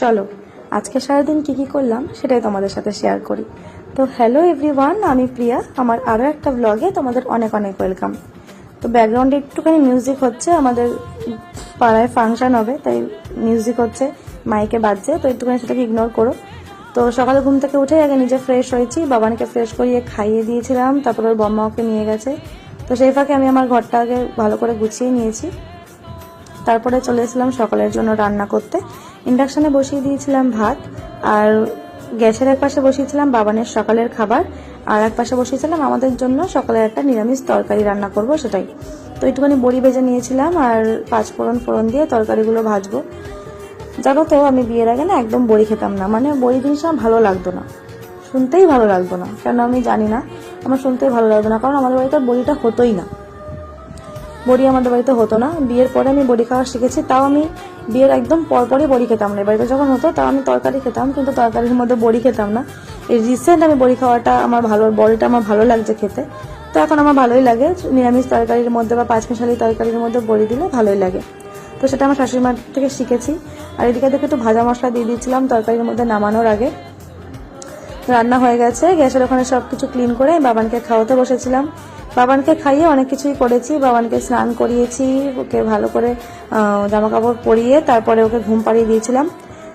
চলো, আজকে সারাদিন কি কি করলাম সেটাই তোমাদের সাথে শেয়ার করি। তো হ্যালো এভরিওয়ান আমি প্রিয়া। আমার আরও একটা ব্লগে তোমাদের অনেক অনেক ওয়েলকাম তো ব্যাকগ্রাউন্ডে একটুখানি মিউজিক হচ্ছে, আমাদের পাড়ায় ফাংশন হবে, তাই মিউজিক হচ্ছে মাইকে বাজছে, তো একটুখানি সেটাকে ইগনোর করো। তো সকালে ঘুম থেকে উঠে আগে নিজে ফ্রেশ হয়েছি বাবানকে ফ্রেশ করিয়ে খাইয়ে দিয়েছিলাম, তারপর ওর বম্মা ওকে নিয়ে গেছে। তো সেই ফাঁকে আমি আমার ঘরটা আগে ভালো করে গুছিয়ে নিয়েছি। তারপরে চলে এসেছিলাম সকালের জন্য রান্না করতে। ইন্ডাকশানে বসিয়ে দিয়েছিলাম ভাত, আর গ্যাসের এক পাশে বসিয়েছিলাম বাবানের সকালের খাবার, আর এক পাশে বসিয়েছিলাম আমাদের জন্য সকালের একটা নিরামিষ তরকারি রান্না করব সেটাই। তো একটুখানি বড়ি ভেজে নিয়েছিলাম, আর পাঁচ ফোড়ন ফোড়ন দিয়ে তরকারিগুলো ভাজবো। জানো তো, আমি বিয়ের আগে না একদম বড়ি খেতাম না মানে বড়ি জিনিস আমার ভালো লাগতো না। শুনতেই ভালো লাগতো না, কেন আমি জানি না, আমার শুনতেই ভালো লাগতো না, কারণ আমাদের বাড়িতে বড়িটা হতোই না। বড়ি আমাদের বাড়িতে হতো না। বিয়ের পরে আমি বড়ি খাওয়া শিখেছি, তাও আমি বিয়ের একদম পরপরই বড়ি খেতাম না। বাড়িতে যখন হতো, তাও আমি তরকারি খেতাম, কিন্তু তরকারির মধ্যে বড়ি খেতাম না। এই রিসেন্ট আমি বড়ি খাওয়াটা আমার ভালো, বড়িটা আমার ভালো লাগছে খেতে। তো এখন আমার ভালোই লাগে, নিরামিষ তরকারির মধ্যে বা পাঁচমিশালি তরকারির মধ্যে বড়ি দিলে ভালোই লাগে। তো সেটা আমার শাশুড়ি মার থেকে শিখেছি। আর এদিকে দেখে একটু ভাজা মশলা দিয়ে দিয়েছিলাম, তরকারির মধ্যে নামানোর আগে। রান্না হয়ে গেছে, গ্যাসের ওখানে সব কিছু ক্লিন করে বাবানকে খাওয়াতে বসেছিলাম। বাবানকে খাইয়ে অনেক কিছুই করেছি, বাবানকে স্নান করিয়েছি, ওকে ভালো করে জামা কাপড় পরিয়ে তারপরে ওকে ঘুম পাড়িয়ে দিয়েছিলাম।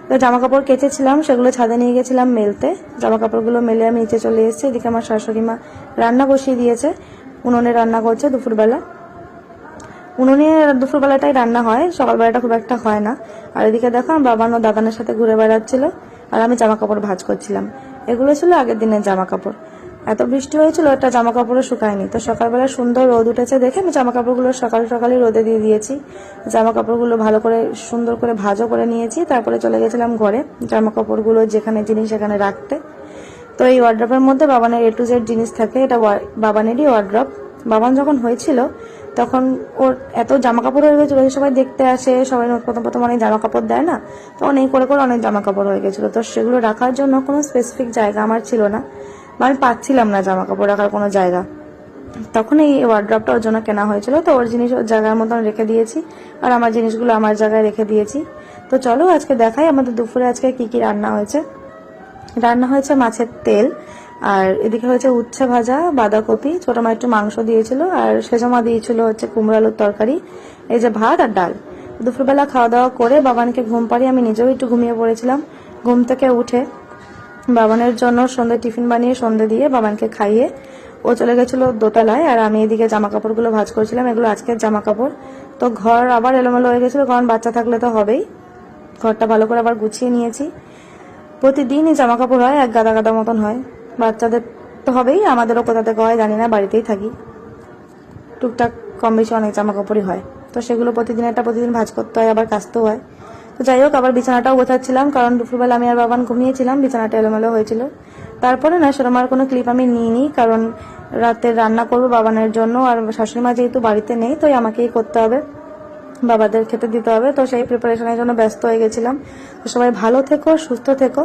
তো জামা কাপড় কেচেছিলাম, সেগুলো ছাদে নিয়ে গেছিলাম মেলতে। জামা কাপড়গুলো মেলে আমি নিচে চলে এসেছি, এদিকে আমার শাশুড়ি মা রান্না বসিয়ে দিয়েছে, উনুনে রান্না করছে দুপুরবেলা। উনুনে দুপুরবেলাটাই রান্না হয়, সকালবেলাটা খুব একটা হয় না। আর এদিকে দেখো আমার বাবান ও দাদানের সাথে ঘুরে বেড়াচ্ছিল, আর আমি জামা কাপড় ভাঁজ করছিলাম। এগুলো ছিল আগের দিনের জামা কাপড় এত বৃষ্টি হয়েছিল, একটা জামা কাপড়ও শুকায়নি। তো সকালবেলা সুন্দর রোদ উঠেছে দেখে আমি জামা কাপড়গুলো সকাল সকালই রোদে দিয়ে দিয়েছি। জামা কাপড়গুলো ভালো করে, সুন্দর করে ভাজও করে নিয়েছি, তারপরে চলে গেছিলাম ঘরে। জামা কাপড়গুলো যেখানে জিনিস সেখানে রাখতে। তো এই ওয়ার্ড্রপের মধ্যে বাবানের এ টু জেড জিনিস থাকে, এটা বাবানেরই ওয়ার্ড্রপ বাবান যখন হয়েছিল, তখন ওর এত জামা কাপড় হয়ে গেছিল সবাই দেখতে আসে, সবাই প্রথম প্রথম অনেক জামা কাপড় দেয় না তো অনেক করে করে অনেক জামা কাপড় হয়ে গেছিল। তো সেগুলো রাখার জন্য কোনো স্পেসিফিক জায়গা আমার ছিল না। আমি পাচ্ছিলাম না জামা কাপড় রাখার কোনো জায়গা। তখন এই ওয়ার্ড্রপটা ওর জন্য কেনা হয়েছিল, তো ওর জিনিস ওর জায়গার মতন রেখে দিয়েছি, আর আমার জিনিসগুলো আমার জায়গায় রেখে দিয়েছি। তো চলো আজকে দেখাই আমাদের দুপুরে আজকে কি কি রান্না হয়েছে। রান্না হয়েছে মাছের তেল, আর এদিকে হয়েছে উচ্ছে ভাজা, বাঁধাকপি, ছোট মা একটু মাংস দিয়েছিল, আর সেজমা দিয়েছিল হচ্ছে কুমড়ো আলুর তরকারি, এই যে ভাত আর ডাল। দুপুরবেলা খাওয়া দাওয়া করে বাবানকে ঘুম পাড়িয়ে আমি নিজেও একটু ঘুমিয়ে পড়েছিলাম, ঘুম থেকে উঠে বাবানের জন্য সন্ধে টিফিন বানিয়ে সন্ধে দিয়ে বাবানকে খাইয়ে ও চলে গেছিল দোতলায়, আর আমি এদিকে জামা কাপড়গুলো ভাজ করেছিলাম, এগুলো আজকের জামা কাপড় তো ঘর আবার এলোমেলো হয়ে গেছিল, কারণ বাচ্চা থাকলে তো হবেই। ঘরটা ভালো করে আবার গুছিয়ে নিয়েছি। প্রতিদিনই জামা কাপড় হয়, এক গাদা গাদা মতন হয়। বাচ্চাদের তো হবেই, আমাদেরও কোথা থেকে হয় জানি না, বাড়িতেই থাকি। টুকটাক কম বেশি অনেক জামা কাপড়ই হয়। তো সেগুলো প্রতিদিন একটা প্রতিদিন ভাজ করতে হয়, আবার কাচতেও হয়। তো যাই হোক, আবার বিছানাটাও গোছাচ্ছিলাম, কারণ দুপুরবেলা আমি আর বাবান ঘুমিয়েছিলাম, বিছানাটা এলোমেলো হয়েছিল। তারপরে না সেরকম আর কোনো ক্লিপ আমি নিইনি, কারণ রাতে রান্না করব বাবানের জন্য, আর শাশুড়ি মা যেহেতু বাড়িতে নেই, তো আমাকেই করতে হবে, বাবাদের খেতে দিতে হবে, তো সেই প্রিপারেশনের জন্য ব্যস্ত হয়ে গেছিলাম। তো সবাই ভালো থেকো, সুস্থ থেকো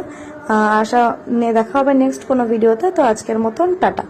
আশা নিয়ে দেখা হবে নেক্সট কোনো ভিডিওতে তো আজকের মতন, টাটা।